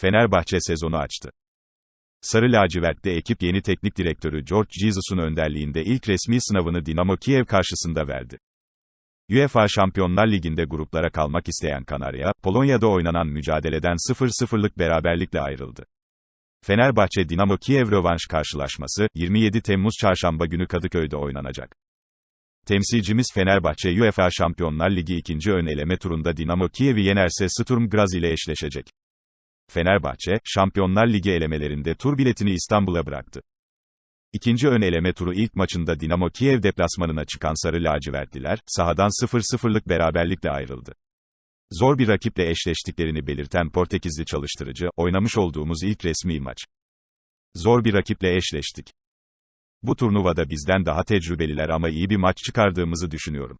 Fenerbahçe sezonu açtı. Sarı lacivertli ekip yeni teknik direktörü George Jesus'un önderliğinde ilk resmi sınavını Dinamo Kiev karşısında verdi. UEFA Şampiyonlar Ligi'nde gruplara kalmak isteyen Kanarya, Polonya'da oynanan mücadeleden 0-0'lık beraberlikle ayrıldı. Fenerbahçe Dinamo Kiev rövanş karşılaşması 27 Temmuz çarşamba günü Kadıköy'de oynanacak. Temsilcimiz Fenerbahçe UEFA Şampiyonlar Ligi ikinci ön eleme turunda Dinamo Kiev'i yenerse Sturm Graz ile eşleşecek. Fenerbahçe, Şampiyonlar Ligi elemelerinde tur biletini İstanbul'a bıraktı. İkinci ön eleme turu ilk maçında Dinamo Kiev deplasmanına çıkan Sarı Lacivertliler, sahadan 0-0'lık beraberlikle ayrıldı. Zor bir rakiple eşleştiklerini belirten Portekizli çalıştırıcı, oynamış olduğumuz ilk resmi maç. Zor bir rakiple eşleştik. Bu turnuvada bizden daha tecrübeliler ama iyi bir maç çıkardığımızı düşünüyorum.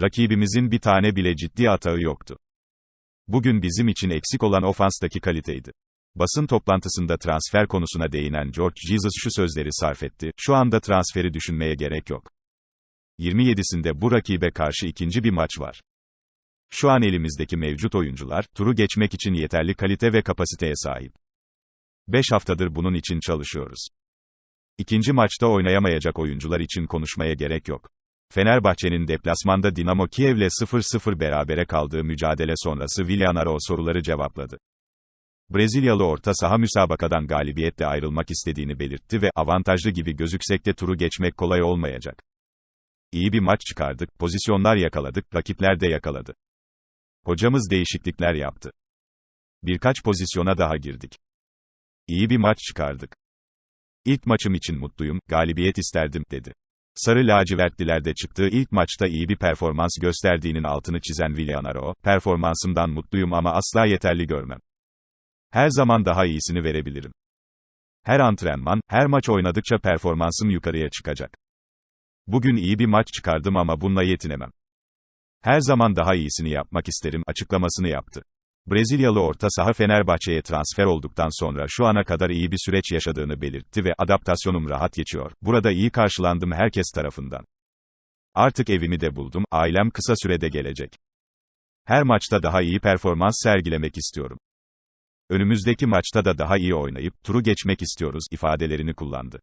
Rakibimizin bir tane bile ciddi atağı yoktu. Bugün bizim için eksik olan ofanstaki kaliteydi. Basın toplantısında transfer konusuna değinen George Jesus şu sözleri sarf etti, şu anda transferi düşünmeye gerek yok. 27'sinde bu rakibe karşı ikinci bir maç var. Şu an elimizdeki mevcut oyuncular, turu geçmek için yeterli kalite ve kapasiteye sahip. 5 haftadır bunun için çalışıyoruz. İkinci maçta oynayamayacak oyuncular için konuşmaya gerek yok. Fenerbahçe'nin deplasmanda Dinamo Kiev'le 0-0 berabere kaldığı mücadele sonrası Villanaro soruları cevapladı. Brezilyalı orta saha müsabakadan galibiyetle ayrılmak istediğini belirtti ve avantajlı gibi gözüksek de turu geçmek kolay olmayacak. İyi bir maç çıkardık, pozisyonlar yakaladık, rakipler de yakaladı. Hocamız değişiklikler yaptı. Birkaç pozisyona daha girdik. İyi bir maç çıkardık. İlk maçım için mutluyum, galibiyet isterdim, dedi. Sarı lacivertlilerde çıktığı ilk maçta iyi bir performans gösterdiğinin altını çizen Villanaro, performansımdan mutluyum ama asla yeterli görmem. Her zaman daha iyisini verebilirim. Her antrenman, her maç oynadıkça performansım yukarıya çıkacak. Bugün iyi bir maç çıkardım ama bununla yetinemem. Her zaman daha iyisini yapmak isterim açıklamasını yaptı. Brezilyalı orta saha Fenerbahçe'ye transfer olduktan sonra şu ana kadar iyi bir süreç yaşadığını belirtti ve adaptasyonum rahat geçiyor. Burada iyi karşılandım herkes tarafından. Artık evimi de buldum, ailem kısa sürede gelecek. Her maçta daha iyi performans sergilemek istiyorum. Önümüzdeki maçta da daha iyi oynayıp turu geçmek istiyoruz ifadelerini kullandı.